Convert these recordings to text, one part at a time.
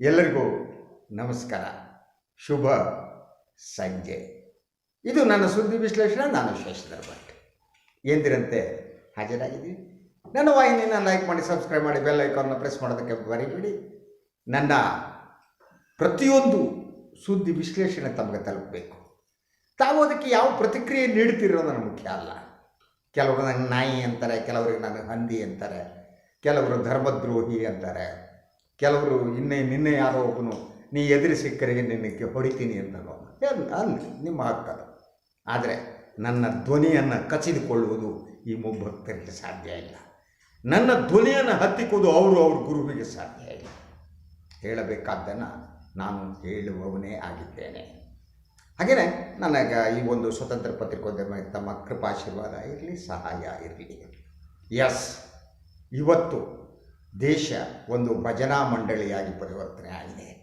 ಎಲ್ಲರಿಗೂ ನಮಸ್ಕಾರ. ಶುಭ ಸಂಜೆ. ಇದು ನನ್ನ ಸುದ್ದಿ ವಿಶ್ಲೇಷಣೆ, ನಾನು ಶಶಿಧರ್ ಭಟ್. ಎಂದಿರಂತೆ ಹಾಜರಾಗಿದ್ದೀನಿ ನನ್ನ ವಾಹಿನಿಯನ್ನು ಲೈಕ್ ಮಾಡಿ, ಸಬ್ಸ್ಕ್ರೈಬ್ ಮಾಡಿ, ಬೆಲ್ ಐಕಾನ್ನ ಪ್ರೆಸ್ ಮಾಡೋದಕ್ಕೆ ಬರಿಬೇಡಿ ನನ್ನ ಪ್ರತಿಯೊಂದು ಸುದ್ದಿ ವಿಶ್ಲೇಷಣೆ ತಮಗೆ ತಲುಪಬೇಕು. ತಾವು ಅದಕ್ಕೆ ಯಾವ ಪ್ರತಿಕ್ರಿಯೆ ನೀಡ್ತಿರೋದು ನನ್ನ ಮುಖ್ಯ ಅಲ್ಲ. ಕೆಲವರು ನನಗೆ ನಾಯಿ ಅಂತಾರೆ, ಕೆಲವರಿಗೆ ನನಗೆ ಹಂದಿ ಅಂತಾರೆ, ಕೆಲವರು ಧರ್ಮದ್ರೋಹಿ ಅಂತಾರೆ. ಕೆಲವರು ಇನ್ನೇ ನಿನ್ನೆ ಯಾರೋ ಒಬ್ಬನು, ನೀ ಎದುರು ಸಿಕ್ಕರಿಗೆ ನಿನ್ನಕ್ಕೆ ಹೊಡಿತೀನಿ ಅಂತಲೋ ಅಲ್ಲಿ ನಿಮ್ಮ ಹಕ್ಕದು ಆದರೆ ನನ್ನ ಧ್ವನಿಯನ್ನು ಕಚಿದುಕೊಳ್ಳುವುದು ಈ ಮುಭಕ್ತರಿಗೆ ಸಾಧ್ಯ ಇಲ್ಲ. ನನ್ನ ಧ್ವನಿಯನ್ನು ಹತ್ತಿಕ್ಕುವುದು ಅವರು ಅವ್ರ ಗುರುವಿಗೆ ಸಾಧ್ಯ ಇಲ್ಲ. ಹೇಳಬೇಕಾದ್ದನ್ನು ನಾನು ಹೇಳುವವನೇ ಆಗಿದ್ದೇನೆ. ಹಾಗೆಯೇ ನನಗೆ ಈ ಒಂದು ಸ್ವತಂತ್ರ ಪತ್ರಿಕೋದ್ಯಮ ತಮ್ಮ ಕೃಪಾಶೀರ್ವಾದ ಇರಲಿ, ಸಹಾಯ ಇರಲಿ. ಎಸ್ ಇವತ್ತು ದೇಶ ಒಂದು ಭಜನಾ ಮಂಡಳಿಯಾಗಿ ಪರಿವರ್ತನೆ ಆಗಿದೆ.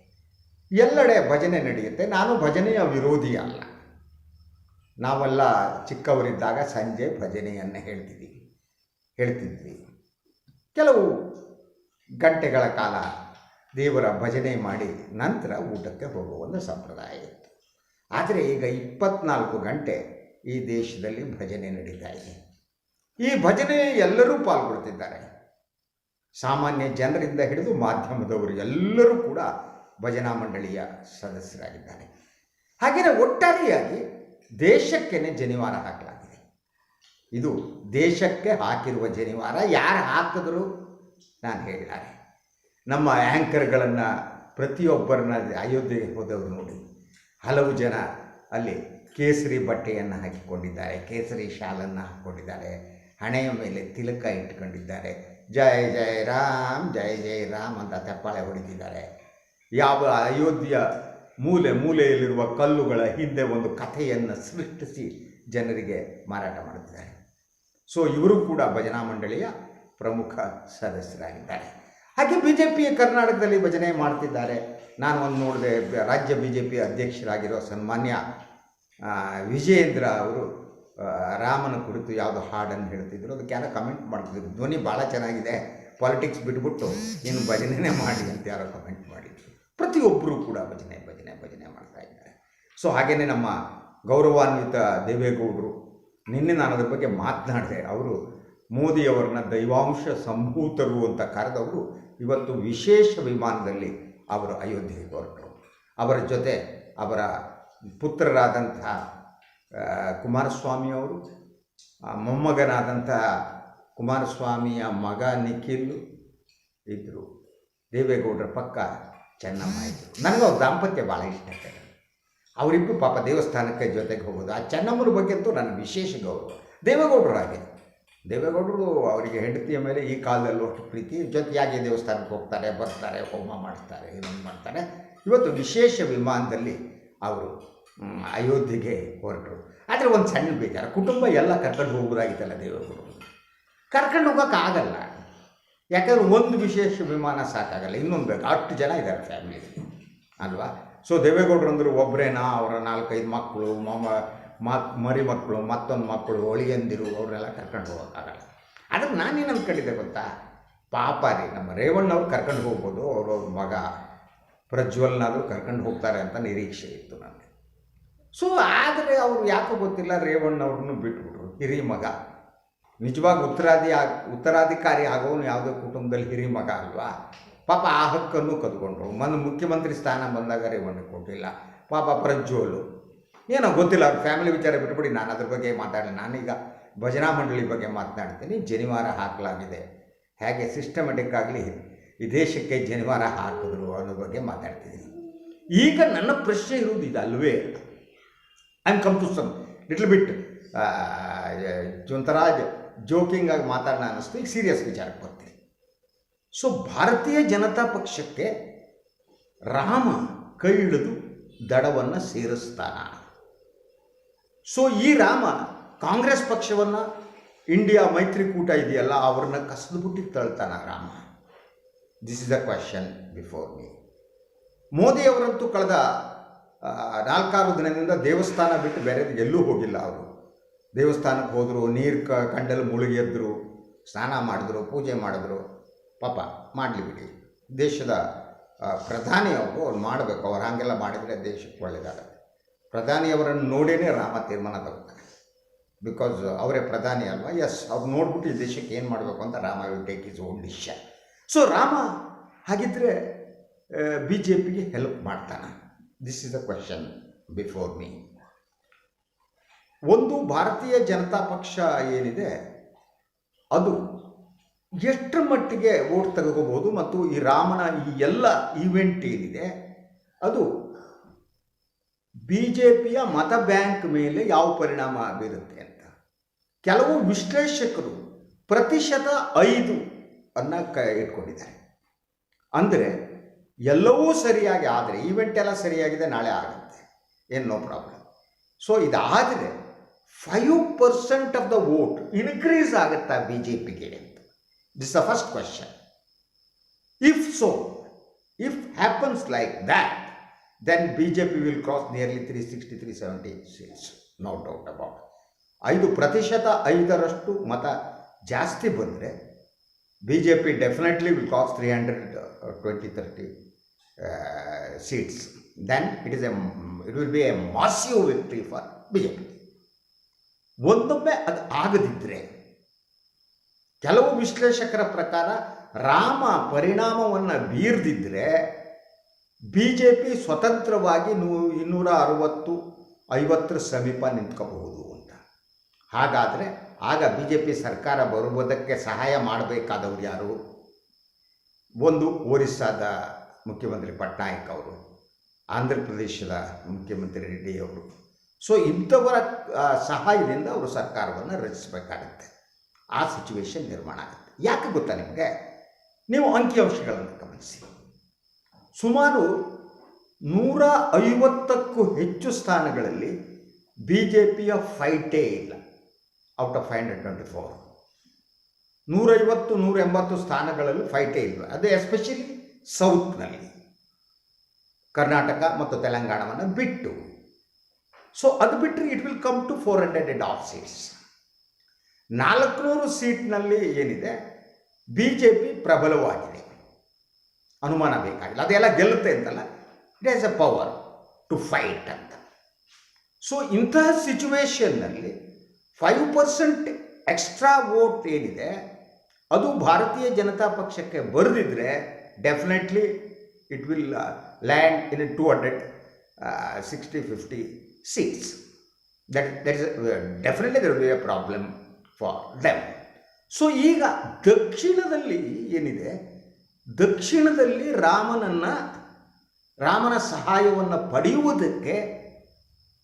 ಎಲ್ಲೆಡೆ ಭಜನೆ ನಡೆಯುತ್ತೆ. ನಾನು ಭಜನೆಯ ವಿರೋಧಿ ಅಲ್ಲ. ನಾವೆಲ್ಲ ಚಿಕ್ಕವರಿದ್ದಾಗ ಸಂಜೆ ಭಜನೆಯನ್ನು ಹೇಳ್ತಿದ್ದೀವಿ ಹೇಳ್ತಿದ್ವಿ. ಕೆಲವು ಗಂಟೆಗಳ ಕಾಲ ದೇವರ ಭಜನೆ ಮಾಡಿ ನಂತರ ಊಟಕ್ಕೆ ಹೋಗುವ ಒಂದು ಸಂಪ್ರದಾಯ ಇತ್ತು. ಆದರೆ ಈಗ ಇಪ್ಪತ್ನಾಲ್ಕು ಗಂಟೆ ಈ ದೇಶದಲ್ಲಿ ಭಜನೆ ನಡೀತಾ ಇದೆ. ಈ ಭಜನೆ ಎಲ್ಲರೂ ಪಾಲ್ಗೊಳ್ತಿದ್ದಾರೆ. ಸಾಮಾನ್ಯ ಜನರಿಂದ ಹಿಡಿದು ಮಾಧ್ಯಮದವರು ಎಲ್ಲರೂ ಕೂಡ ಭಜನಾ ಮಂಡಳಿಯ ಸದಸ್ಯರಾಗಿದ್ದಾರೆ. ಹಾಗೆಯೇ ಒಟ್ಟಾರೆಯಾಗಿ ದೇಶಕ್ಕೇನೆ ಜನಿವಾರ ಹಾಕಲಾಗಿದೆ. ಇದು ದೇಶಕ್ಕೆ ಹಾಕಿರುವ ಜನಿವಾರ, ಯಾರು ಹಾಕಿದ್ರು? ನಾನು ಹೇಳಿದ್ದಾರೆ. ನಮ್ಮ ಆ್ಯಂಕರ್ಗಳನ್ನು ಪ್ರತಿಯೊಬ್ಬರನ್ನ ಅಯೋಧ್ಯೆಗೆ ಹೋದವರು ನೋಡಿ, ಹಲವು ಜನ ಅಲ್ಲಿ ಕೇಸರಿ ಬಟ್ಟೆಯನ್ನು ಹಾಕಿಕೊಂಡಿದ್ದಾರೆ, ಕೇಸರಿ ಶಾಲನ್ನು ಹಾಕ್ಕೊಂಡಿದ್ದಾರೆ ಹಣೆಯ ಮೇಲೆ ತಿಲಕ ಇಟ್ಕೊಂಡಿದ್ದಾರೆ. ಜಯ ಜಯ ರಾಮ್ ಜಯ ಜಯ ರಾಮ್ ಅಂತ ತೆಪ್ಪಾಳೆ ಹೊಡೆದಿದ್ದಾರೆ ಯಾವ ಅಯೋಧ್ಯೆಯ ಮೂಲೆ ಮೂಲೆಯಲ್ಲಿರುವ ಕಲ್ಲುಗಳ ಹಿಂದೆ ಒಂದು ಕಥೆಯನ್ನು ಸೃಷ್ಟಿಸಿ ಜನರಿಗೆ ಮಾರಾಟ ಮಾಡುತ್ತಿದ್ದಾರೆ. ಸೊ ಇವರು ಕೂಡ ಭಜನಾ ಮಂಡಳಿಯ ಪ್ರಮುಖ ಸದಸ್ಯರಾಗಿದ್ದಾರೆ. ಹಾಗೆ ಬಿ ಜೆ ಪಿ ಕರ್ನಾಟಕದಲ್ಲಿ ಭಜನೆ ಮಾಡ್ತಿದ್ದಾರೆ. ನಾನು ಒಂದು ನೋಡಿದೆ, ರಾಜ್ಯ ಬಿ ಜೆ ಪಿ ಅಧ್ಯಕ್ಷರಾಗಿರೋ ಸನ್ಮಾನ್ಯ ವಿಜಯೇಂದ್ರ ಅವರು ರಾಮನ ಕುರಿತು ಯಾವುದೋ ಹಾಡನ್ನು ಹೇಳ್ತಿದ್ರು. ಅದಕ್ಕೆ ಯಾರೋ ಕಮೆಂಟ್ ಮಾಡ್ತಿದ್ರು. ಧ್ವನಿ ಭಾಳ ಚೆನ್ನಾಗಿದೆ. ಪಾಲಿಟಿಕ್ಸ್ ಬಿಟ್ಬಿಟ್ಟು ಇನ್ನು ಭಜನೆನೇ ಮಾಡಿ ಅಂತ ಯಾರೋ ಕಮೆಂಟ್ ಮಾಡಿದ್ರು. ಪ್ರತಿಯೊಬ್ಬರೂ ಕೂಡ ಭಜನೆ ಭಜನೆ ಭಜನೆ ಮಾಡ್ತಾ ಇದ್ದಾರೆ. ಸೊ ಹಾಗೆಯೇ ನಮ್ಮ ಗೌರವಾನ್ವಿತ ದೇವೇಗೌಡರು, ನಿನ್ನೆ ನಾನು ಅದ್ರ ಬಗ್ಗೆ ಮಾತನಾಡಿದೆ. ಅವರು ಮೋದಿಯವರನ್ನ ದೈವಾಂಶ ಸಂಭೂತರು ಅಂತ ಕರೆದವರು ಇವತ್ತು ವಿಶೇಷ ವಿಮಾನದಲ್ಲಿ ಅವರು ಅಯೋಧ್ಯೆಗೆ ಹೊರಟರು. ಅವರ ಜೊತೆ ಅವರ ಪುತ್ರರಾದಂಥ ಕುಮಾರಸ್ವಾಮಿಯವರು ಮೊಮ್ಮಗನಾದಂಥ ಕುಮಾರಸ್ವಾಮಿಯ ಮಗ ನಿಖಿಲ್ ಇದ್ದರು ದೇವೇಗೌಡರ ಪಕ್ಕ ಚೆನ್ನಮ್ಮ ಇದ್ದರು ನನಗೆ ಅವ್ರ ದಾಂಪತ್ಯ ಭಾಳ ಇಷ್ಟ ಆಗ್ತದೆ ಅವರಿಬ್ಬರು ಪಾಪ ದೇವಸ್ಥಾನಕ್ಕೆ ಜೊತೆಗೆ ಹೋಗೋದು. ಆ ಚೆನ್ನಮ್ಮನ ಬಗ್ಗೆ ಅಂತೂ ನನ್ನ ವಿಶೇಷ ಗೌರವ. ದೇವೇಗೌಡರು ಹಾಗೆ. ದೇವೇಗೌಡರು ಅವರಿಗೆ ಹೆಂಡತಿಯ ಮೇಲೆ ಈ ಕಾಲದಲ್ಲೂ ಅಷ್ಟು ಪ್ರೀತಿ. ಜೊತೆಯಾಗಿ ದೇವಸ್ಥಾನಕ್ಕೆ ಹೋಗ್ತಾರೆ, ಬರ್ತಾರೆ, ಹೋಮ ಮಾಡ್ತಾರೆ ಇನ್ನೊಂದು ಮಾಡ್ತಾರೆ. ಇವತ್ತು ವಿಶೇಷ ವಿಮಾನದಲ್ಲಿ ಅವರು ಅಯೋಧ್ಯೆಗೆ ಹೊರಟರು. ಆದರೆ ಒಂದು ಸಣ್ಣ ಬೇಜಾರು. ಕುಟುಂಬ ಎಲ್ಲ ಕರ್ಕೊಂಡು ಹೋಗೋದಾಗಿತ್ತಲ್ಲ ದೇವೇಗೌಡರು ಕರ್ಕೊಂಡು ಹೋಗೋಕೆ ಆಗಲ್ಲ. ಯಾಕಂದ್ರೆ ಒಂದು ವಿಶೇಷ ವಿಮಾನ ಸಾಕಾಗಲ್ಲ. ಇನ್ನೊಂದು ಬೇಕು. ಅಷ್ಟು ಜನ ಇದ್ದಾರೆ ಫ್ಯಾಮಿಲಿ ಅಲ್ವಾ? ಸೊ ದೇವೇಗೌಡರು ಅಂದರು ಒಬ್ಬರೇನಾ ಅವರ ನಾಲ್ಕೈದು ಮಕ್ಕಳು ಮೊಮ್ಮ ಮಕ್ ಮರಿ ಮಕ್ಕಳು ಮತ್ತೊಂದು ಮಕ್ಕಳು, ಒಳಿಯಂದಿರು, ಅವ್ರನ್ನೆಲ್ಲ ಕರ್ಕೊಂಡು ಹೋಗೋಕ್ಕಾಗಲ್ಲ ಆದರೆ ನಾನೇನು ಅಂದ್ಕೊಂಡಿದ್ದೆ ಗೊತ್ತಾ? ಪಾಪ ರೀ, ನಮ್ಮ ರೇವಣ್ಣವ್ರು ಕರ್ಕೊಂಡು ಹೋಗ್ಬೋದು. ಅವ್ರವ್ರ ಮಗ ಪ್ರಜ್ವಲ್ನಾದರೂ ಕರ್ಕೊಂಡು ಹೋಗ್ತಾರೆ ಅಂತ ನಿರೀಕ್ಷೆ ಇತ್ತು ನನಗೆ. ಸೊ ಆದರೆ ಅವರು ಯಾಕೋ ಗೊತ್ತಿಲ್ಲ ರೇವಣ್ಣವ್ರನ್ನೂ ಬಿಟ್ಬಿಟ್ರು, ಹಿರಿ ಮಗ. ನಿಜವಾಗಿ ಉತ್ತರಾಧಿ ಆಗಿ ಉತ್ತರಾಧಿಕಾರಿ ಆಗೋನು ಯಾವುದೇ ಕುಟುಂಬದಲ್ಲಿ ಹಿರಿ ಮಗ ಅಲ್ವಾ? ಪಾಪ ಆ ಹಕ್ಕನ್ನು ಕದ್ಕೊಂಡ್ರು. ಮನ್, ಮುಖ್ಯಮಂತ್ರಿ ಸ್ಥಾನ ಬಂದಾಗ ರೇವಣ್ಣ ಕೊಟ್ಟಿಲ್ಲ. ಪಾಪ ಪ್ರಜ್ವಲು. ಏನೋ ಗೊತ್ತಿಲ್ಲ, ಅವ್ರ ಫ್ಯಾಮಿಲಿ ವಿಚಾರ ಬಿಟ್ಬಿಡಿ, ನಾನು ಅದ್ರ ಬಗ್ಗೆ ಮಾತಾಡಲಿ? ನಾನೀಗ ಭಜನಾ ಮಂಡಳಿ ಬಗ್ಗೆ ಮಾತನಾಡ್ತೀನಿ. ಜನಿವಾರ ಹಾಕಲಾಗಿದೆ. ಹೇಗೆ ಸಿಸ್ಟಮೆಟಿಕ್ ಆಗಲಿ ಈ ದೇಶಕ್ಕೆ ಜನಿವಾರ ಹಾಕಿದ್ರು ಅನ್ನೋ ಬಗ್ಗೆ ಮಾತಾಡ್ತಿದ್ದೀನಿ. ಈಗ ನನ್ನ ಪ್ರಶ್ನೆ ಇರುವುದು ಇದಲ್ವೇ am come to some little bit ಒಂಥರ ಜೋಕಿಂಗ್ ಆಗಿ ಮಾತಾಡೋಣ ಅನ್ನಿಸ್ತು. ಈಗ ಸೀರಿಯಸ್ ವಿಚಾರಕ್ಕೆ ಬರ್ತೀನಿ. ಸೊ ಭಾರತೀಯ ಜನತಾ ಪಕ್ಷಕ್ಕೆ ರಾಮ ಕೈ ಹಿಡಿದು ದಡವನ್ನು ಸೇರಿಸ್ತಾನ. ಸೊ ಈ ರಾಮ ಕಾಂಗ್ರೆಸ್ ಪಕ್ಷವನ್ನು ಇಂಡಿಯಾ ಮೈತ್ರಿಕೂಟ ಇದೆಯಲ್ಲ, ಅವ್ರನ್ನ ಕಸದು ಬಿಟ್ಟು ತಳ್ತಾನ Rama. This is a question before me ಮೋದಿಯವರಂತೂ ಕಳೆದ ನಾಲ್ಕಾರು ದಿನದಿಂದ ದೇವಸ್ಥಾನ ಬಿಟ್ಟು ಬೇರೆ ಎಲ್ಲೂ ಹೋಗಿಲ್ಲ ಅವರು. ದೇವಸ್ಥಾನಕ್ಕೆ ಹೋದರು, ನೀರು ಕ ಕಂಡಲ್ಲಿ ಮುಳುಗಿ ಸ್ನಾನ ಮಾಡಿದ್ರು, ಪೂಜೆ ಮಾಡಿದ್ರು. ಪಾಪ, ಮಾಡಲಿ ಬಿಡಿ. ದೇಶದ ಪ್ರಧಾನಿಯವರು ಅವ್ರು ಮಾಡಬೇಕು. ಅವ್ರು ಹಾಗೆಲ್ಲ ಮಾಡಿದರೆ ದೇಶಕ್ಕೆ ಒಳ್ಳೆಯದಾಗುತ್ತೆ ಪ್ರಧಾನಿಯವರನ್ನು ನೋಡೇ ರಾಮ ತೀರ್ಮಾನ ತಗೋತಾರೆ. ಬಿಕಾಸ್ ಅವರೇ ಪ್ರಧಾನಿ ಅಲ್ವಾ? ಎಸ್ ಅವ್ರು ನೋಡ್ಬಿಟ್ಟು ಈ ದೇಶಕ್ಕೆ ಏನು ಮಾಡಬೇಕು ಅಂತ Rama will take his own decision so Rama ಹಾಗಿದ್ದರೆ ಬಿ ಜೆ ಪಿಗೆ ಹೆಲ್ಪ್ ಮಾಡ್ತಾನೆ. This is the question before me ಒಂದು ಭಾರತೀಯ ಜನತಾ ಪಕ್ಷ ಏನಿದೆ, ಅದು ಎಷ್ಟರ ಮಟ್ಟಿಗೆ ವೋಟ್ ತೆಗೆದುಕೋಬಹುದು ಮತ್ತು ಈ ರಾಮನ ಈ ಎಲ್ಲ ಈವೆಂಟ್ ಏನಿದೆ, ಅದು ಬಿ ಜೆ ಪಿಯ ಮತ ಬ್ಯಾಂಕ್ ಮೇಲೆ ಯಾವ ಪರಿಣಾಮ ಬೀರುತ್ತೆ ಅಂತ. ಕೆಲವು ವಿಶ್ಲೇಷಕರು ಪ್ರತಿಶತ ಐದು ಅನ್ನ ಕ ಇಟ್ಕೊಂಡಿದ್ದಾರೆ. ಅಂದರೆ ಎಲ್ಲವೂ ಸರಿಯಾಗಿ ಆದರೆ ಈವೆಂಟ್ ಎಲ್ಲ ಸರಿಯಾಗಿದೆ, ನಾಳೆ ಆಗುತ್ತೆ. ಏನು ನೋ ಪ್ರಾಬ್ಲಮ್ ಸೊ ಇದಾದರೆ five percent of the vote increase ಆಗುತ್ತಾ ಬಿ ಜೆ ಪಿಗೆ ಅಂತ? This the first question if so if happens like that then B J P will cross nearly three sixty three seventy seats no doubt about ಐದು ಪ್ರತಿಶತ ಐದರಷ್ಟು ಮತ ಜಾಸ್ತಿ ಬಂದರೆ B J P definitely will cross three hundred twenty thirty seats then it is a it will be a massive victory for P ಒಂದೊಮ್ಮೆ ಅದು ಆಗದಿದ್ದರೆ ಕೆಲವು ವಿಶ್ಲೇಷಕರ ಪ್ರಕಾರ ರಾಮ ಪರಿಣಾಮವನ್ನು ಬೀರ್ದಿದ್ರೆ ಬಿ ಜೆ ಪಿ ಸ್ವತಂತ್ರವಾಗಿ ನೂ, ಇನ್ನೂರ ಅರವತ್ತು, ಐವತ್ತರ ಸಮೀಪ ನಿಂತ್ಕೋಬಹುದು ಅಂತ. ಹಾಗಾದರೆ ಆಗ ಬಿ ಜೆ ಪಿ ಸರ್ಕಾರ ಬರುವುದಕ್ಕೆ ಸಹಾಯ ಮಾಡಬೇಕಾದವರು ಯಾರು? ಒಂದು ಒರಿಸ್ಸಾದ ಮುಖ್ಯಮಂತ್ರಿ ಪಟ್ನಾಯಕ್ ಅವರು, ಆಂಧ್ರ ಪ್ರದೇಶದ ಮುಖ್ಯಮಂತ್ರಿ ರೆಡ್ಡಿ ಅವರು. ಸೊ ಇಂಥವರ ಸಹಾಯದಿಂದ ಅವರು ಸರ್ಕಾರವನ್ನು ರಚಿಸಬೇಕಾಗುತ್ತೆ. ಆ ಸಿಚುವೇಶನ್ ನಿರ್ಮಾಣ ಆಗುತ್ತೆ. ಯಾಕೆ ಗೊತ್ತಾ ನಿಮಗೆ? ನೀವು ಅಂಕಿಅಂಶಗಳನ್ನು ಗಮನಿಸಿ. ಸುಮಾರು ನೂರ ಐವತ್ತಕ್ಕೂ ಹೆಚ್ಚು ಸ್ಥಾನಗಳಲ್ಲಿ ಬಿ ಜೆ ಪಿಯ ಫೈಟೇ ಇಲ್ಲ. Out of five hundred twenty four ನೂರೈವತ್ತು ನೂರ ಎಂಬತ್ತು ಸ್ಥಾನಗಳಲ್ಲಿ ಫೈಟೇ ಇಲ್ಲ. ಅದು ಎಸ್ಪೆಷಲಿ ಸೌತ್ನಲ್ಲಿ. ಕರ್ನಾಟಕ ಮತ್ತು ತೆಲಂಗಾಣವನ್ನು ಬಿಟ್ಟು. ಸೊ ಅದು ಬಿಟ್ಟರೆ it will come to four hundred and of seats ನಾಲ್ಕುನೂರು ಸೀಟ್ನಲ್ಲಿ ಏನಿದೆ? ಬಿ ಜೆ ಪಿ ಪ್ರಬಲವಾಗಿದೆ. ಅನುಮಾನ ಬೇಕಾಗಿಲ್ಲ. ಅದೆಲ್ಲ ಗೆಲ್ಲುತ್ತೆ ಅಂತಲ್ಲ? It has a power to fight ಅಂತ. ಸೊ ಇಂತಹ ಸಿಚುವೇಶನ್ನಲ್ಲಿ ಫೈವ್ ಪರ್ಸೆಂಟ್ ಎಕ್ಸ್ಟ್ರಾ ವೋಟ್ ಏನಿದೆ? ಅದು ಭಾರತೀಯ ಜನತಾ ಪಕ್ಷಕ್ಕೆ ಬರೆದಿದ್ರೆ definitely it will land in two hundred sixty fifty That, that that is definitely there will be a problem for them. So ಈಗ ದಕ್ಷಿಣದಲ್ಲಿ ಏನಿದೆ? ದಕ್ಷಿಣದಲ್ಲಿ ರಾಮನನ್ನು ರಾಮನ ಸಹಾಯವನ್ನು ಪಡೆಯುವುದಕ್ಕೆ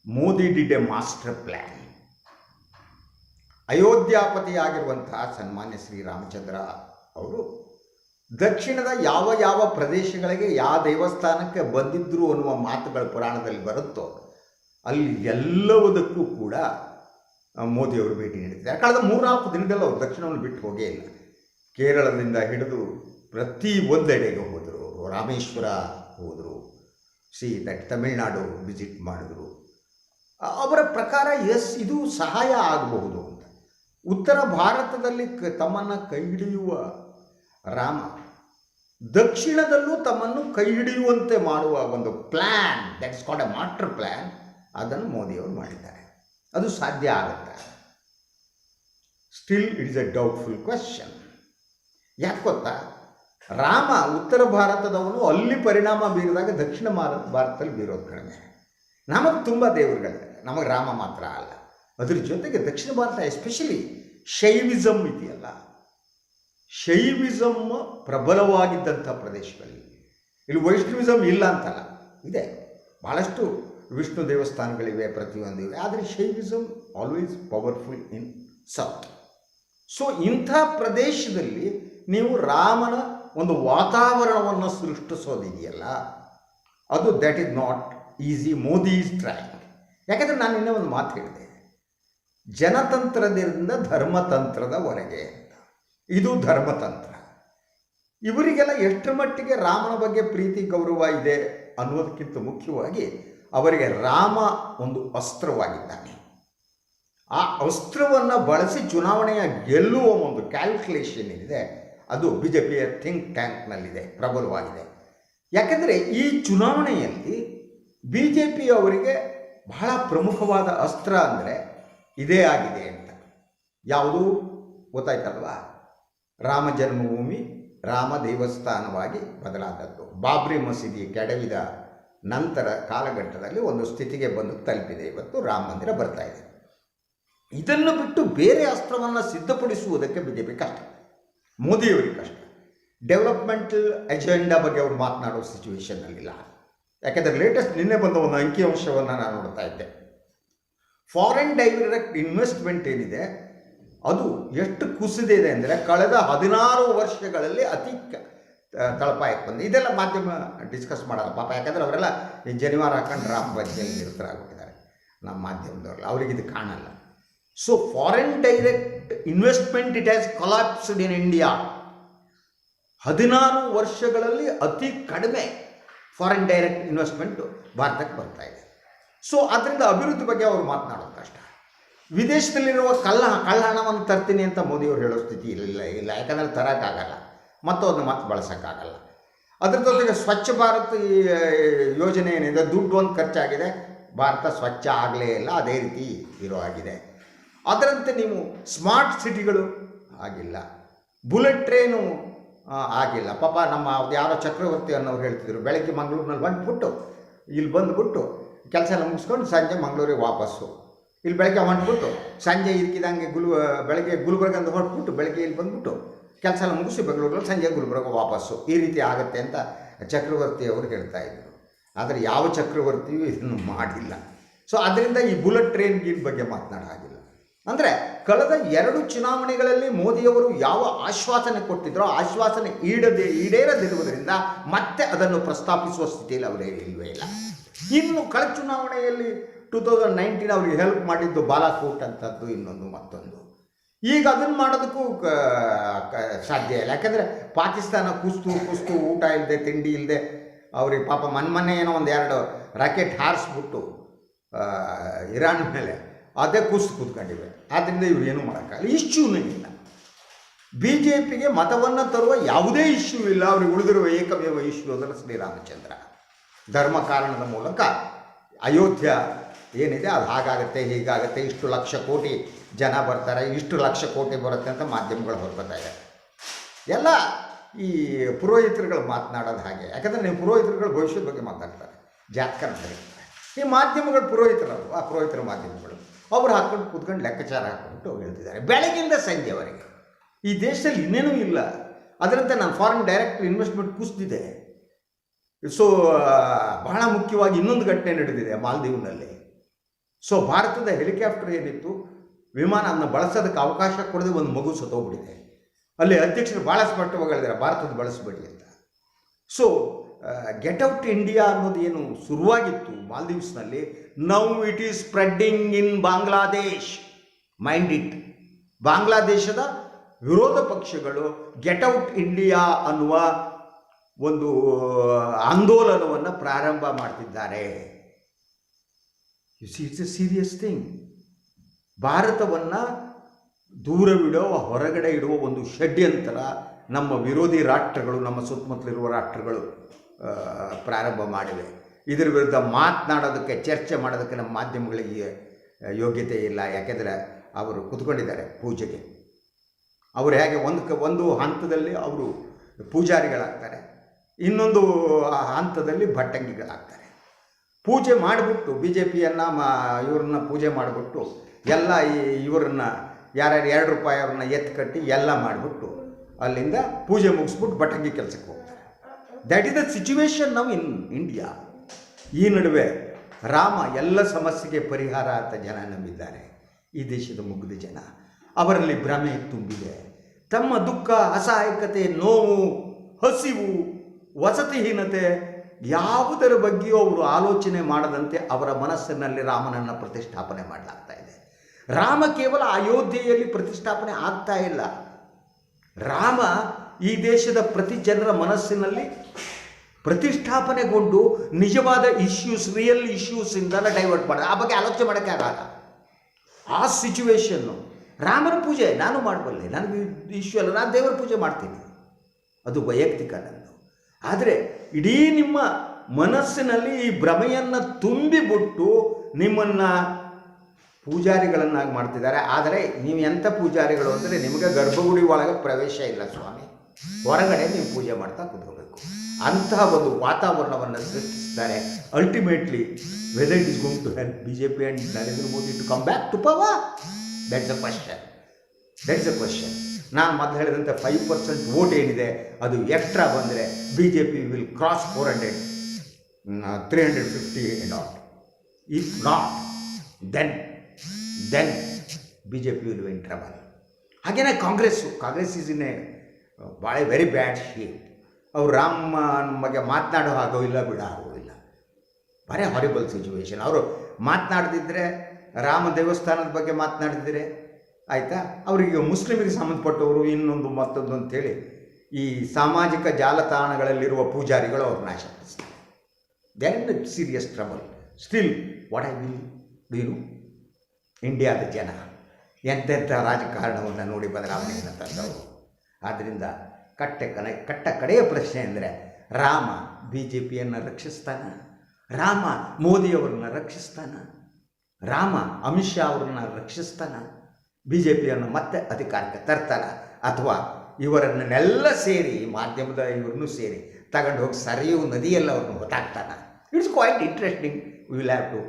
Modi did a master plan ಅಯೋಧ್ಯಾಪತಿಯಾಗಿರುವಂತಹ ಸನ್ಮಾನ್ಯ ಶ್ರೀರಾಮಚಂದ್ರ ಅವರು ದಕ್ಷಿಣದ ಯಾವ ಯಾವ ಪ್ರದೇಶಗಳಿಗೆ ಯಾವ ದೇವಸ್ಥಾನಕ್ಕೆ ಬಂದಿದ್ರು ಅನ್ನುವ ಮಾತುಗಳು ಪುರಾಣದಲ್ಲಿ ಬರುತ್ತೋ, ಅಲ್ಲಿ ಎಲ್ಲವುದಕ್ಕೂ ಕೂಡ ಮೋದಿಯವರು ಭೇಟಿ ನೀಡಿದ್ದಾರೆ. ಕಳೆದ ಮೂರ್ನಾಲ್ಕು ದಿನದಲ್ಲಿ ಅವರು ದಕ್ಷಿಣವನ್ನು ಬಿಟ್ಟು ಹೋಗೇ ಇಲ್ಲ. ಕೇರಳದಿಂದ ಹಿಡಿದು ಪ್ರತಿ ಒಂದೆಡೆಗೆ ಹೋದರು, ರಾಮೇಶ್ವರ ಹೋದರು ಸಿ ದಟ್ ತಮಿಳುನಾಡು ವಿಸಿಟ್ ಮಾಡಿದ್ರು. ಅವರ ಪ್ರಕಾರ ಎಸ್, ಇದು ಸಹಾಯ ಆಗಬಹುದು ಅಂತ. ಉತ್ತರ ಭಾರತದಲ್ಲಿ ತಮ್ಮನ್ನು ಕೈ ಹಿಡಿಯುವ ರಾಮ ದಕ್ಷಿಣದಲ್ಲೂ ತಮ್ಮನ್ನು ಕೈ ಹಿಡಿಯುವಂತೆ ಮಾಡುವ ಒಂದು plan that is called a master plan ಅದನ್ನು ಮೋದಿಯವರು ಮಾಡಿದ್ದಾರೆ. ಅದು ಸಾಧ್ಯ ಆಗುತ್ತೆ. Still it is a doubtful question ಯಾಕೆ ಗೊತ್ತಾ? ರಾಮ ಉತ್ತರ ಭಾರತದವನು ಅಲ್ಲಿ ಪರಿಣಾಮ ಬೀರಿದಾಗ ದಕ್ಷಿಣ ಭಾರತ ಭಾರತದಲ್ಲಿ ಬೀರೋದು ಕಡಿಮೆ. ನಮಗೆ ತುಂಬ ದೇವರುಗಳಿದೆ ನಮಗೆ ರಾಮ ಮಾತ್ರ ಅಲ್ಲ. ಅದ್ರ ಜೊತೆಗೆ ದಕ್ಷಿಣ ಭಾರತ ಎಸ್ಪೆಷಲಿ ಶೈವಿಸಮ್ ಇದೆಯಲ್ಲ. ಶೈವಿಸಮ್ ಪ್ರಬಲವಾಗಿದ್ದಂಥ ಪ್ರದೇಶಗಳಲ್ಲಿ. ಇಲ್ಲಿ ವೈಷ್ಣವಿಸಮ್ ಇಲ್ಲ ಅಂತಲ್ಲ, ಇದೆ. ಭಾಳಷ್ಟು ವಿಷ್ಣು ದೇವಸ್ಥಾನಗಳಿವೆ ಪ್ರತಿಯೊಂದು ಇವೆ. ಆದರೆ Shaivism always powerful in south so ಇಂಥ ಪ್ರದೇಶದಲ್ಲಿ ನೀವು ರಾಮನ ಒಂದು ವಾತಾವರಣವನ್ನು ಸೃಷ್ಟಿಸೋದಿದೆಯಲ್ಲ, ಅದು that is not easy Modi is trying ಯಾಕಂದರೆ ನಾನು ಇನ್ನೂ ಒಂದು ಮಾತು ಹೇಳಿದೆ. ಜನತಂತ್ರದಿಂದ ಧರ್ಮತಂತ್ರದವರೆಗೆ ಇದು ಧರ್ಮತಂತ್ರ. ಇವರಿಗೆಲ್ಲ ಎಷ್ಟರ ಮಟ್ಟಿಗೆ ರಾಮನ ಬಗ್ಗೆ ಪ್ರೀತಿ, ಗೌರವ ಇದೆ ಅನ್ನೋದಕ್ಕಿಂತ ಮುಖ್ಯವಾಗಿ ಅವರಿಗೆ ರಾಮ ಒಂದು ಅಸ್ತ್ರವಾಗಿದ್ದಾನೆ. ಆ ಅಸ್ತ್ರವನ್ನು ಬಳಸಿ ಚುನಾವಣೆಯ ಗೆಲ್ಲುವ ಒಂದು ಕ್ಯಾಲ್ಕುಲೇಷನ್ ಏನಿದೆ, ಅದು ಬಿ ಜೆ ಪಿಯ ಥಿಂಕ್ ಟ್ಯಾಂಕ್ನಲ್ಲಿದೆ ಪ್ರಬಲವಾಗಿದೆ. ಯಾಕೆಂದರೆ ಈ ಚುನಾವಣೆಯಲ್ಲಿ ಬಿ ಜೆ ಪಿಯವರಿಗೆ ಬಹಳ ಪ್ರಮುಖವಾದ ಅಸ್ತ್ರ ಅಂದರೆ ಇದೇ ಆಗಿದೆ ಅಂತ. ಯಾವುದು? ಗೊತ್ತಾಯ್ತಲ್ವಾ? ರಾಮ ಜನ್ಮಭೂಮಿ ರಾಮ ದೇವಸ್ಥಾನವಾಗಿ ಬದಲಾದದ್ದು. ಬಾಬ್ರಿ ಮಸೀದಿ ಕೆಡವಿದ ನಂತರ ಕಾಲಘಟ್ಟದಲ್ಲಿ ಒಂದು ಸ್ಥಿತಿಗೆ ಬಂದು ತಲುಪಿದೆ. ಇವತ್ತು ರಾಮ ಮಂದಿರ ಬರ್ತಾ ಇದೆ. ಇದನ್ನು ಬಿಟ್ಟು ಬೇರೆ ಅಸ್ತ್ರವನ್ನು ಸಿದ್ಧಪಡಿಸುವುದಕ್ಕೆ ಬಿ ಜೆ ಪಿ ಕಷ್ಟ. ಮೋದಿಯವರಿಗೆ ಕಷ್ಟ. ಡೆವಲಪ್ಮೆಂಟಲ್ ಅಜೆಂಡಾ ಬಗ್ಗೆ ಅವರು ಮಾತನಾಡೋ ಸಿಚುವೇಷನ್ನಲ್ಲಿಲ್ಲ ಯಾಕೆಂದರೆ ಲೇಟೆಸ್ಟ್ ನಿನ್ನೆ ಬಂದ ಒಂದು ಅಂಕಿಅಂಶವನ್ನು ನಾನು ನೋಡ್ತಾ ಇದ್ದೆ. ಫಾರಿನ್ ಡೈರೆಕ್ಟ್ ಇನ್ವೆಸ್ಟ್ಮೆಂಟ್ ಏನಿದೆ? ಅದು ಎಷ್ಟು ಕುಸಿದಿದೆ ಅಂದರೆ ಕಳೆದ ಹದಿನಾರು ವರ್ಷಗಳಲ್ಲಿ ಅತಿ ತಳಪಾಯಕ್ಕೆ ಬಂದಿದೆ. ಇದೆಲ್ಲ ಮಾಧ್ಯಮ ಡಿಸ್ಕಸ್ ಮಾಡಲ್ಲ ಪಾಪ. ಯಾಕಂದರೆ ಅವರೆಲ್ಲ ಈ ಜನಿವಾರ ಹಾಕೊಂಡು ರಾಮ ಬಜ್ಜಿಯಲ್ಲಿ ನಿರತರಾಗ್ಬಿಟ್ಟಿದ್ದಾರೆ ನಮ್ಮ ಮಾಧ್ಯಮದವ್ರಲ್ಲ. ಅವ್ರಿಗೆ ಇದು ಕಾಣಲ್ಲ. So foreign direct investment it has collapsed in India ಹದಿನಾರು ವರ್ಷಗಳಲ್ಲಿ ಅತಿ ಕಡಿಮೆ ಫಾರಿನ್ ಡೈರೆಕ್ಟ್ ಇನ್ವೆಸ್ಟ್ಮೆಂಟು ಭಾರತಕ್ಕೆ ಬರ್ತಾ ಇದೆ. ಸೊ ಅದರಿಂದ ಅಭಿವೃದ್ಧಿ ಬಗ್ಗೆ ಅವರು ಮಾತನಾಡೋದು ಕಷ್ಟ. ವಿದೇಶದಲ್ಲಿರುವ ಕಳ್ಳ ಕಳ್ಳ ಹಣವನ್ನು ತರ್ತೀನಿ ಅಂತ ಮೋದಿಯವರು ಹೇಳೋ ಸ್ಥಿತಿ ಇಲ್ಲ ಇಲ್ಲ, ಯಾಕಂದರೆ ತರೋಕ್ಕಾಗಲ್ಲ ಮತ್ತು ಅದನ್ನು ಮತ್ತೆ ಬಳಸೋಕ್ಕಾಗಲ್ಲ. ಅದ್ರ ಜೊತೆಗೆ ಸ್ವಚ್ಛ ಭಾರತ್ ಯೋಜನೆ ಏನಿದೆ, ದುಡ್ಡು ಒಂದು ಖರ್ಚಾಗಿದೆ. ಭಾರತ ಸ್ವಚ್ಛ ಆಗಲೇ ಇಲ್ಲ, ಅದೇ ರೀತಿ ಇರೋ ಆಗಿದೆ. ಅದರಂತೆ ನೀವು ಸ್ಮಾರ್ಟ್ ಸಿಟಿಗಳು ಆಗಿಲ್ಲ. ಬುಲೆಟ್ ಟ್ರೈನು ಆಗಿಲ್ಲ. ಪಾಪ ನಮ್ಮ ಯಾರೋ ಚಕ್ರವರ್ತಿ ಅನ್ನೋರು ಹೇಳ್ತಿದ್ರು, ಬೆಳಗ್ಗೆ ಮಂಗಳೂರಿನಲ್ಲಿ ಬಂದುಬಿಟ್ಟು, ಇಲ್ಲಿ ಬಂದುಬಿಟ್ಟು, ಕೆಲಸ ಎಲ್ಲ ಮುಗಿಸ್ಕೊಂಡು ಸಂಜೆ ಮಂಗಳೂರಿಗೆ ವಾಪಸ್ಸು. ಇಲ್ಲಿ ಬೆಳಗ್ಗೆ ಹೊಂಟ್ಬಿಟ್ಟು, ಸಂಜೆ ಇದಕ್ಕಿದಂಗೆ ಗುಲ್ ಬೆಳಗ್ಗೆ ಗುಲ್ಬರ್ಗಂದು ಹೊರಟ್ಬಿಟ್ಟು ಬೆಳಗ್ಗೆ ಇಲ್ಲಿ ಬಂದ್ಬಿಟ್ಟು ಕೆಲಸ ಎಲ್ಲ ಮುಗಿಸಿ ಬೆಂಗಳೂರಲ್ಲಿ ಸಂಜೆ ಗುಲ್ಬರ್ಗ ವಾಪಸ್ಸು. ಈ ರೀತಿ ಆಗುತ್ತೆ ಅಂತ ಚಕ್ರವರ್ತಿ ಅವರು ಹೇಳ್ತಾ ಇದ್ದರು ಆದರೆ ಯಾವ ಚಕ್ರವರ್ತಿಯೂ ಇದನ್ನು ಮಾಡಿಲ್ಲ. ಸೊ ಅದರಿಂದ ಈ ಬುಲೆಟ್ ಟ್ರೈನ್ ಗೀನ್ ಬಗ್ಗೆ ಮಾತನಾಡೋ ಹಾಗಿಲ್ಲ. ಅಂದರೆ ಕಳೆದ ಎರಡು ಚುನಾವಣೆಗಳಲ್ಲಿ ಮೋದಿಯವರು ಯಾವ ಆಶ್ವಾಸನೆ ಕೊಟ್ಟಿದ್ರೋ ಆಶ್ವಾಸನೆ ಈಡದೆ, ಈಡೇರದಿರುವುದರಿಂದ ಮತ್ತೆ ಅದನ್ನು ಪ್ರಸ್ತಾಪಿಸುವ ಸ್ಥಿತಿಯಲ್ಲಿ ಅವರೇ ಇಲ್ವೇ ಇಲ್ಲ. ಇನ್ನು ಕಳೆದ ಚುನಾವಣೆಯಲ್ಲಿ ಟೂ ತೌಸಂಡ್ ನೈನ್ಟೀನ್ ಅವ್ರಿಗೆ ಹೆಲ್ಪ್ ಮಾಡಿದ್ದು ಬಾಲಾಕೋಟ್ ಅಂತದ್ದು ಇನ್ನೊಂದು ಮತ್ತೊಂದು. ಈಗ ಅದನ್ನು ಮಾಡೋದಕ್ಕೂ ಸಾಧ್ಯ ಇಲ್ಲ. ಯಾಕಂದರೆ ಪಾಕಿಸ್ತಾನ ಕುಸ್ತು ಕುಸ್ತು, ಊಟ ಇಲ್ಲದೆ ತಿಂಡಿ ಇಲ್ಲದೆ ಅವ್ರಿಗೆ ಪಾಪ ಮನ್ಮನೆ ಏನೋ ಒಂದು ಎರಡು ರಾಕೆಟ್ ಹಾರಿಸ್ಬಿಟ್ಟು ಇರಾನ್ ಮೇಲೆ ಅದೇ ಕುಸ್ತು ಕೂತ್ಕೊಂಡಿವೆ. ಆದ್ದರಿಂದ ಇವ್ರು ಏನೂ ಮಾಡೋಕ್ಕಾಗಲ್ಲ. ಇಶ್ಯೂನೂ ಇಲ್ಲ. ಬಿ ಜೆ ಪಿಗೆ ಮತವನ್ನು ತರುವ ಯಾವುದೇ ಇಶ್ಯೂ ಇಲ್ಲ. ಅವ್ರಿಗೆ ಉಳಿದಿರುವ ಏಕಮೇವ ಇಶ್ಯೂ ಅಂದರೆ ಶ್ರೀರಾಮಚಂದ್ರ. ಧರ್ಮ ಕಾರಣದ ಮೂಲಕ ಅಯೋಧ್ಯ ಏನಿದೆ? ಅದು ಹಾಗಾಗುತ್ತೆ, ಹೀಗಾಗುತ್ತೆ, ಇಷ್ಟು ಲಕ್ಷ ಕೋಟಿ ಜನ ಬರ್ತಾರೆ, ಇಷ್ಟು ಲಕ್ಷ ಕೋಟಿ ಬರುತ್ತೆ ಅಂತ ಮಾಧ್ಯಮಗಳು ಹೊರಬರ್ತಾ ಇದೆ. ಎಲ್ಲ ಈ ಪುರೋಹಿತರುಗಳು ಮಾತನಾಡೋದು ಹಾಗೆ. ಯಾಕಂದರೆ ನೀವು ಪುರೋಹಿತರುಗಳು ಭವಿಷ್ಯದ ಬಗ್ಗೆ ಮಾತಾಡ್ತಾರೆ ಅಂತ ಹೇಳ್ತಾರೆ ಈ ಮಾಧ್ಯಮಗಳು ಪುರೋಹಿತರಲ್ವ? ಆ ಪುರೋಹಿತರ ಮಾಧ್ಯಮಗಳು. ಒಬ್ಬರು ಹಾಕ್ಕೊಂಡು ಕೂತ್ಕೊಂಡು ಲೆಕ್ಕಾಚಾರ ಹಾಕ್ಕೊಂಡು ಹೇಳ್ತಿದ್ದಾರೆ. ಬೆಳಗಿಂದ ಸಂಜೆವರೆಗೆ. ಈ ದೇಶದಲ್ಲಿ ಇನ್ನೇನೂ ಇಲ್ಲ. ಅದರಂತೆ ನಾನು ಫಾರಿನ್ ಡೈರೆಕ್ಟ್ ಇನ್ವೆಸ್ಟ್ಮೆಂಟ್ ಕುಸಿದಿದೆ ಸೊ ಬಹಳ ಮುಖ್ಯವಾಗಿ ಇನ್ನೊಂದು ಘಟನೆ ನಡೆದಿದೆ ಮಾಲ್ದೀವ್ನಲ್ಲಿ. ಸೊ ಭಾರತದ ಹೆಲಿಕಾಪ್ಟರ್ ಏನಿತ್ತು, ವಿಮಾನ ಅದನ್ನ ಬಳಸೋದಕ್ಕೆ ಅವಕಾಶ ಕೊಡದೆ ಒಂದು ಮಗು ಸತ್ತೋಗ್ಬಿಟ್ಟಿದೆ. ಅಲ್ಲಿ ಅಧ್ಯಕ್ಷರು ಭಾಳ ಸ್ಪಷ್ಟವಾಗಿ ಹೇಳಿದ್ದಾರೆ ಭಾರತದ ಬಳಸಬೇಡಿ ಅಂತ. ಸೊ ಗೆಟ್ ಔಟ್ ಇಂಡಿಯಾ ಅನ್ನೋದು ಏನು ಶುರುವಾಗಿತ್ತು ಮಾಲ್ದೀವ್ಸ್ನಲ್ಲಿ now it is spreading in Bangladesh mind it ಬಾಂಗ್ಲಾದೇಶದ ವಿರೋಧ ಪಕ್ಷಗಳು ಗೆಟ್ ಔಟ್ ಇಂಡಿಯಾ ಅನ್ನುವ ಒಂದು ಆಂದೋಲನವನ್ನು ಪ್ರಾರಂಭ ಮಾಡ್ತಿದ್ದಾರೆ. You see it's a serious thing ಭಾರತವನ್ನು ದೂರವಿಡೋ, ಹೊರಗಡೆ ಇಡುವ ಒಂದು ಷಡ್ಯಂತರ ನಮ್ಮ ವಿರೋಧಿ ರಾಷ್ಟ್ರಗಳು, ನಮ್ಮ ಸುತ್ತಮುತ್ತಲಿರುವ ರಾಷ್ಟ್ರಗಳು ಪ್ರಾರಂಭ ಮಾಡಿವೆ. ಇದರ ವಿರುದ್ಧ ಮಾತನಾಡೋದಕ್ಕೆ, ಚರ್ಚೆ ಮಾಡೋದಕ್ಕೆ ನಮ್ಮ ಮಾಧ್ಯಮಗಳಿಗೆ ಯೋಗ್ಯತೆ ಇಲ್ಲ. ಯಾಕೆಂದರೆ ಅವರು ಕುತ್ಕೊಂಡಿದ್ದಾರೆ ಪೂಜೆಗೆ. ಅವರು ಹೇಗೆ ಒಂದು ಒಂದು ಹಂತದಲ್ಲಿ ಅವರು ಪೂಜಾರಿಗಳಾಗ್ತಾರೆ. ಇನ್ನೊಂದು ಹಂತದಲ್ಲಿ ಭಟ್ಟಂಗಿಗಳಾಗ್ತಾರೆ. ಪೂಜೆ ಮಾಡಿಬಿಟ್ಟು ಬಿ ಜೆ ಪಿಯನ್ನು ಮಾ, ಇವ್ರನ್ನ ಪೂಜೆ ಮಾಡಿಬಿಟ್ಟು ಎಲ್ಲ ಈ ಇವ್ರನ್ನ ಯಾರ್ಯಾರು ಎರಡು ರೂಪಾಯಿ ಅವ್ರನ್ನ ಎತ್ತು ಕಟ್ಟಿ ಎಲ್ಲ ಮಾಡಿಬಿಟ್ಟು ಅಲ್ಲಿಂದ ಪೂಜೆ ಮುಗಿಸ್ಬಿಟ್ಟು ಬಟಂಗಿ ಕೆಲಸಕ್ಕೆ ಹೋಗ್ತಾರೆ. ದ್ಯಾಟ್ ಇಸ್ ದ ಸಿಚುವೇಶನ್ ನಾವು ಇನ್ ಇಂಡಿಯಾ ಈ ನಡುವೆ ರಾಮ ಎಲ್ಲ ಸಮಸ್ಯೆಗೆ ಪರಿಹಾರ ಅಂತ ಜನ ನಂಬಿದ್ದಾರೆ. ಈ ದೇಶದ ಮುಗ್ಧ ಜನ. ಅವರಲ್ಲಿ ಭ್ರಮೆ ತುಂಬಿದೆ. ತಮ್ಮ ದುಃಖ, ಅಸಹಾಯಕತೆ, ನೋವು, ಹಸಿವು, ವಸತಿಹೀನತೆ ಯಾವುದರ ಬಗ್ಗೆಯೂ ಅವರು ಆಲೋಚನೆ ಮಾಡದಂತೆ ಅವರ ಮನಸ್ಸಿನಲ್ಲಿ ರಾಮನನ್ನು ಪ್ರತಿಷ್ಠಾಪನೆ ಮಾಡಲಾಗ್ತಾ ಇದೆ. ರಾಮ ಕೇವಲ ಅಯೋಧ್ಯೆಯಲ್ಲಿ ಪ್ರತಿಷ್ಠಾಪನೆ ಆಗ್ತಾ ಇಲ್ಲ. ರಾಮ ಈ ದೇಶದ ಪ್ರತಿ ಜನರ ಮನಸ್ಸಿನಲ್ಲಿ ಪ್ರತಿಷ್ಠಾಪನೆಗೊಂಡು ನಿಜವಾದ ಇಶ್ಯೂಸ್ ರಿಯಲ್ ಇಶ್ಯೂಸಿಂದಲೇ ಡೈವರ್ಟ್ ಮಾಡ ಆ ಬಗ್ಗೆ ಆಲೋಚನೆ ಮಾಡೋಕ್ಕೆ ಆಗಲ್ಲ. ಆ ಸಿಚುವೇಶನ್ನು ರಾಮನ ಪೂಜೆ, ನಾನು ಮಾಡಬಲ್ಲೆ, ನನಗೆ ಇಶ್ಯೂ ಅಲ್ಲ ನಾನು ದೇವರ ಪೂಜೆ ಮಾಡ್ತೀನಿ. ಅದು ವೈಯಕ್ತಿಕ ನಂದು. ಆದರೆ ಇಡೀ ನಿಮ್ಮ ಮನಸ್ಸಿನಲ್ಲಿ ಈ ಭ್ರಮೆಯನ್ನು ತುಂಬಿಬಿಟ್ಟು ನಿಮ್ಮನ್ನು ಪೂಜಾರಿಗಳನ್ನಾಗಿ ಮಾಡ್ತಿದ್ದಾರೆ. ಆದರೆ ನೀವು ಎಂಥ ಪೂಜಾರಿಗಳು ಅಂದರೆ ನಿಮಗೆ ಗರ್ಭಗುಡಿ ಒಳಗೆ ಪ್ರವೇಶ ಇಲ್ಲ ಸ್ವಾಮಿ. ಹೊರಗಡೆ ನೀವು ಪೂಜೆ ಮಾಡ್ತಾ ಕುತ್ಕೋಬೇಕು. ಅಂತಹ ಒಂದು ವಾತಾವರಣವನ್ನು ಸೃಷ್ಟಿಸಿದ್ದಾರೆ. Ultimately whether it is going to help B J P and Narendra Modi to come back to power that's a question that's a question ನಾನು ಮೊದಲು ಹೇಳಿದಂತೆ ಫೈವ್ ಪರ್ಸೆಂಟ್ ವೋಟ್ ಏನಿದೆ, ಅದು ಎಕ್ಸ್ಟ್ರಾ ಬಂದರೆ B J P will cross four hundred three hundred fifty not if not then then B J P will win trouble ಹಾಗೇನೆ Congress Congress is in a ಭಾಳ very bad shape ಅವ್ರು ರಾಮನ ಬಗ್ಗೆ ಮಾತನಾಡೋ ಹಾಗೋ ಇಲ್ಲ, ಬಿಡ ಹಾಗೋ ಇಲ್ಲ. ಭಾರಿ ಹಾರಿಬಲ್ ಸಿಚುವೇಶನ್ ಅವರು ಮಾತನಾಡ್ದಿದ್ರೆ ರಾಮ ದೇವಸ್ಥಾನದ ಬಗ್ಗೆ ಮಾತನಾಡಿದ್ರೆ ಆಯಿತಾ? ಅವರಿಗೆ ಮುಸ್ಲಿಮರಿಗೆ ಸಂಬಂಧಪಟ್ಟವರು ಇನ್ನೊಂದು ಮತ್ತೊಂದು ಅಂತೇಳಿ ಈ ಸಾಮಾಜಿಕ ಜಾಲತಾಣಗಳಲ್ಲಿರುವ ಪೂಜಾರಿಗಳು ಅವ್ರು ನಾಶಪಡಿಸ್ತಾರೆ they are in serious trouble still what I will dean ಇಂಡಿಯಾದ ಜನ ಎಂತೆಂಥ ರಾಜಕಾರಣವನ್ನು ನೋಡಿ ಬದಲಾವಣೆಯನ್ನು ತಂದವರು. ಆದ್ದರಿಂದ ಕಟ್ಟೆ ಕನೆ, ಕಟ್ಟ ಕಡೆಯ ಪ್ರಶ್ನೆ ಅಂದರೆ ರಾಮ ಬಿ ಜೆ ಪಿಯನ್ನು ರಕ್ಷಿಸ್ತಾನ? ರಾಮ ಮೋದಿಯವರನ್ನ ರಕ್ಷಿಸ್ತಾನ? ರಾಮ ಅಮಿತ್ ಶಾ ಅವ್ರನ್ನ ರಕ್ಷಿಸ್ತಾನ? ಬಿ ಜೆ ಪಿಯನ್ನು ಮತ್ತೆ ಅಧಿಕಾರಕ್ಕೆ ತರ್ತಾರ ಅಥವಾ ಇವರನ್ನೆಲ್ಲ ಸೇರಿ ಮಾಧ್ಯಮದ ಇವ್ರನ್ನೂ ಸೇರಿ ತಗೊಂಡು ಹೋಗಿ ಸರಿಯು ನದಿಯಲ್ಲಿ ಅವ್ರನ್ನ ಹೊತ್ತಾಕ್ತಾನ it's quite interesting will have to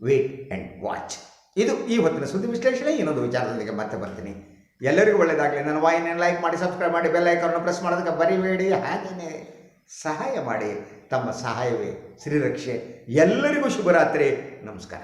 wait and watch ಇದು ಈ ಹೊತ್ತಿನ ಸುದ್ದಿ ವಿಶ್ಲೇಷಣೆ. ಇನ್ನೊಂದು ವಿಚಾರದೊಂದಿಗೆ ಮತ್ತೆ ಬರ್ತೀನಿ. ಎಲ್ಲರಿಗೂ ಒಳ್ಳೆಯದಾಗಲಿ ನನ್ನ ವಾಯಿನ ಲೈಕ್ ಮಾಡಿ ಸಬ್ಸ್ಕ್ರೈಬ್ ಮಾಡಿ ಬೆಲ್ ಐಕನ್ನು ಪ್ರೆಸ್ ಮಾಡೋದಕ್ಕೆ ಬರಿಬೇಡಿ. ಹಾಗೆಯೇ ಸಹಾಯ ಮಾಡಿ. ತಮ್ಮ ಸಹಾಯವೇ ಶ್ರೀರಕ್ಷೆ ಎಲ್ಲರಿಗೂ ಶುಭರಾತ್ರಿ. ನಮಸ್ಕಾರ.